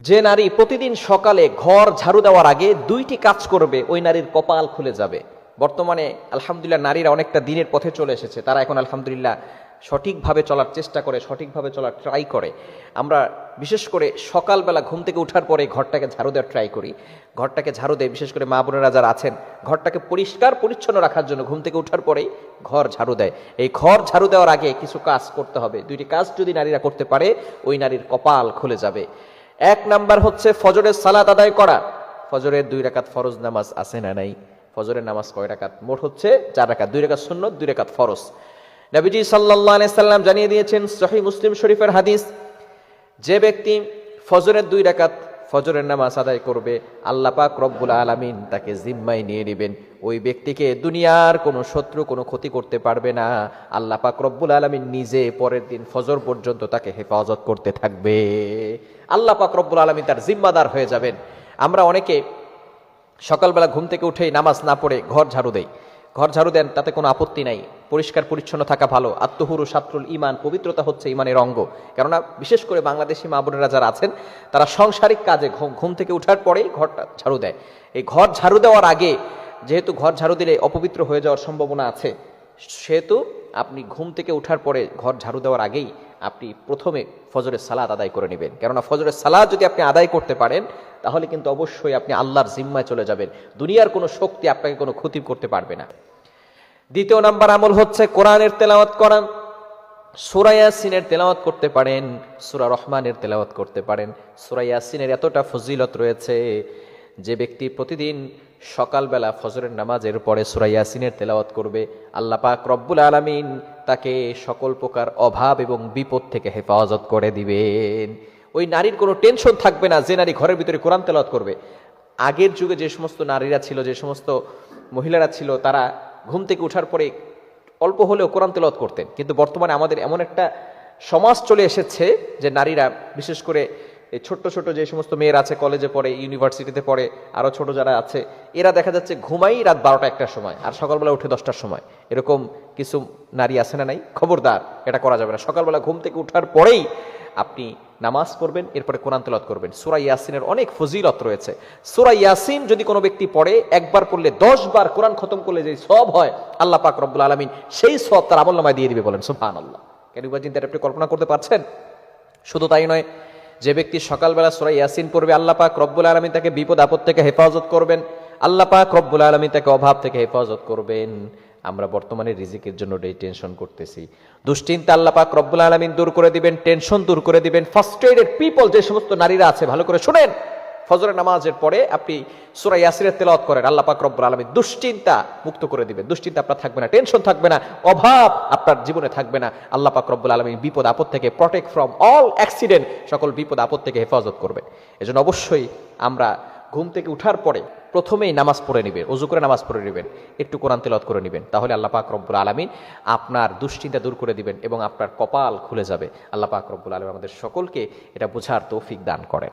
যে নারী প্রতিদিন সকালে ঘর ঝাড়ু দেওয়ার আগে দুইটি কাজ করবে, ওই নারীর কপাল খুলে যাবে। বর্তমানে, আলহামদুলিল্লাহ, নারীরা অনেকটা দিনের পথে চলে এসেছে। তারা এখন, আলহামদুলিল্লাহ, সঠিকভাবে চলার চেষ্টা করে, সঠিকভাবে চলার ট্রাই করে। আমরা বিশেষ করে সকালবেলা ঘুম থেকে ওঠার পরে ঘরটাকে ঝাড়ু দেওয়ার ট্রাই করি। ঘরটাকে ঝাড়ু দেয় বিশেষ করে মা বোনেরা যারা আছেন, ঘরটাকে পরিষ্কার, পরিচ্ছন্ন রাখার জন্য ঘুম থেকে ওঠার পরেই ঘর ঝাড়ু দেয়। এই ঘর ঝাড়ু দেওয়ার আগে কিছু কাজ করতে হবে। দুইটি কাজ যদি নারীরা করতে পারে, ওই নারীর কপাল খুলে যাবে। এক নাম্বার হচ্ছে ফজরের সালাত আদায় করা। ফজরের দুই রাকাত ফরজ নামাজ আছে না নাই? ফজরের নামাজ কয় রাকাত? মোট হচ্ছে চার রাকাত। দুই রাকাত শূন্য দুই রাকাত ফরজ। নবীজি আলাইহি সাল্লাম জানিয়ে দিয়েছেন, সহিহ মুসলিম শরীফের হাদিস, যে ব্যক্তি ফজরের দুই রাকাত ফজরের নামাজ আদায় করবে, আল্লাহ পাক রব্বুল আলামিন তাকে জিম্মায় নিয়ে নেবেন। ওই ব্যক্তিকে দুনিয়ার কোনো শত্রু, কোনো ক্ষতি করতে পারবে না। আল্লাহ পাক রব্বুল আলামিন নিজে পরের দিন ফজর পর্যন্ত তাকে হেফাজত করতে থাকবে। আল্লাহ পাক রব্বুল আলামিন তার জিম্মাদার হয়ে যাবেন। আমরা অনেকে সকালবেলা ঘুম থেকে উঠেই নামাজ না পড়ে ঘর ঝাড়ু দেই। ঘর ঝাড়ু দেন, তাতে কোনো আপত্তি নাই। পরিষ্কার, পরিচ্ছন্ন থাকা ভালো। আত্মহুরু সাত্রুল ইমান পবিত্রতা হচ্ছে ইমানের অঙ্গ। কেননা, বিশেষ করে বাংলাদেশি মা বোনেরা যারা আছেন, তারা সাংসারিক কাজে ঘুম থেকে উঠার পরেই ঘরটা ঝাড়ু দেয়। এই ঘর ঝাড়ু দেওয়ার আগে, যেহেতু ঘর ঝাড়ু দিলে অপবিত্র হয়ে যাওয়ার সম্ভাবনা আছে, সেহেতু আপনি ঘুম থেকে ওঠার পরে ঘর ঝাড়ু দেওয়ার আগেই আপনি প্রথমে ফজরের সালাদ আদায় করে নেবেন। কেননা, ফজরের সালাদ যদি আপনি আদায় করতে পারেন, তাহলে কিন্তু অবশ্যই আপনি আল্লাহর জিম্মায় চলে যাবেন। দুনিয়ার কোনো শক্তি আপনাকে কোনো ক্ষতি করতে পারবে না। দ্বিতীয় নাম্বার আমল হচ্ছে কোরআনের তেলাওয়াত করা। সুরা ইয়াসিনের তেলাওয়াত করতে পারেন, সুরা রহমানের তেলাওয়াত করতে পারেন। সুরা ইয়াসিনের এতটা ফজিলত রয়েছে যে ব্যক্তি প্রতিদিন সকালবেলা ফজরের নামাজের পরে সুরা ইয়াসিনের তেলাওয়াত করবে। আল্লাহ পাক রব্বুল আলামিন তাকে সকল প্রকার অভাব এবং বিপদ থেকে হেফাজত করে দিবেন। ওই নারীর কোনো টেনশন থাকবে না, যে নারী ঘরের ভিতরে কোরআন তেলাওয়াত করবে। আগের যুগে যে সমস্ত নারীরা ছিল, যে সমস্ত মহিলারা ছিল, তারা ঘুম থেকে ওঠার পরে অল্প হলেও কোরআন তেলাওয়াত করতেন। কিন্তু বর্তমানে আমাদের এমন একটা সমাজ চলে এসেছে যে নারীরা, বিশেষ করে এই ছোট্ট ছোট যে সমস্ত মেয়েরা আছে কলেজে পড়ে ইউনিভার্সিটিতে পড়ে আরও ছোট যারা আছে, এরা দেখা যাচ্ছে ঘুমাই রাত বারোটা একটার সময় আর সকালবেলা উঠে দশটার সময়। এরকম কিছু নারী আছে না নাই? খবরদার, এটা করা যাবে না। সকালবেলা ঘুম থেকে উঠার পরেই আপনি নামাজ পড়বেন, এরপরে কোরআন তেলাওয়াত করবেন। সুরা ইয়াসিনের অনেক ফজিলত রয়েছে। সুরা ইয়াসিন যদি কোনো ব্যক্তি পড়ে, একবার পড়লে দশ বার কোরআন খতম করলে যে সব হয়, আল্লাহ পাক রব্বুল আলমিন সেই সব তার আমলনামায় দিয়ে দিবে বলেন সুফান আল্লাহ কেন চিন্তা আপনি কল্পনা করতে পারছেন? শুধু তাই নয়, যে ব্যক্তি সকালবেলা সুরা ইয়াসিন পড়বে, আল্লাহ পাক রব্বুল আলমিন তাকে বিপদ আপদ থেকে হেফাজত করবেন। আল্লাহ পাক রব্বুল আলমিন তাকে অভাব থেকে হেফাজত করবেন। আমরা বর্তমানে রিজিকের জন্য টেনশন করতেছি। দুশ্চিন্তা আল্লাহ পাক রব্বুল আলমিন দূর করে দিবেন টেনশন দূর করে দিবেন। ফার্স্টেডেড পিপল যে সমস্ত নারীরা আছে, ভালো করে শুনেন। ফজরের নামাজের পরে আপনি সুরা ইয়াসিরের তেলাওয়াত করেন, আল্লাহ পাক রব্বুল আলমিন দুশ্চিন্তা মুক্ত করে দিবেন। দুশ্চিন্তা আপনার থাকবে না টেনশন থাকবে না, অভাব আপনার জীবনে থাকবে না। আল্লাহ পাক রব্বুল আলমিন বিপদ আপদ থেকে প্রটেক্ট ফ্রম অল অ্যাক্সিডেন্ট সকল বিপদ আপদ থেকে হেফাজত করবেন। এজন্য অবশ্যই আমরা ঘুম থেকে উঠার পরে প্রথমেই নামাজ পড়ে নেবেন, অজু করে নামাজ পড়ে নেবেন, একটু কোরআন তেলত করে নেবেন, তাহলে আল্লাহ পাক রব্বুল আলমিন আপনার দুশ্চিন্তা দূর করে দিবেন এবং আপনার কপাল খুলে যাবে। আল্লাহ পাক রব্বুল আলম আমাদের সকলকে এটা বোঝার তৌফিক দান করেন।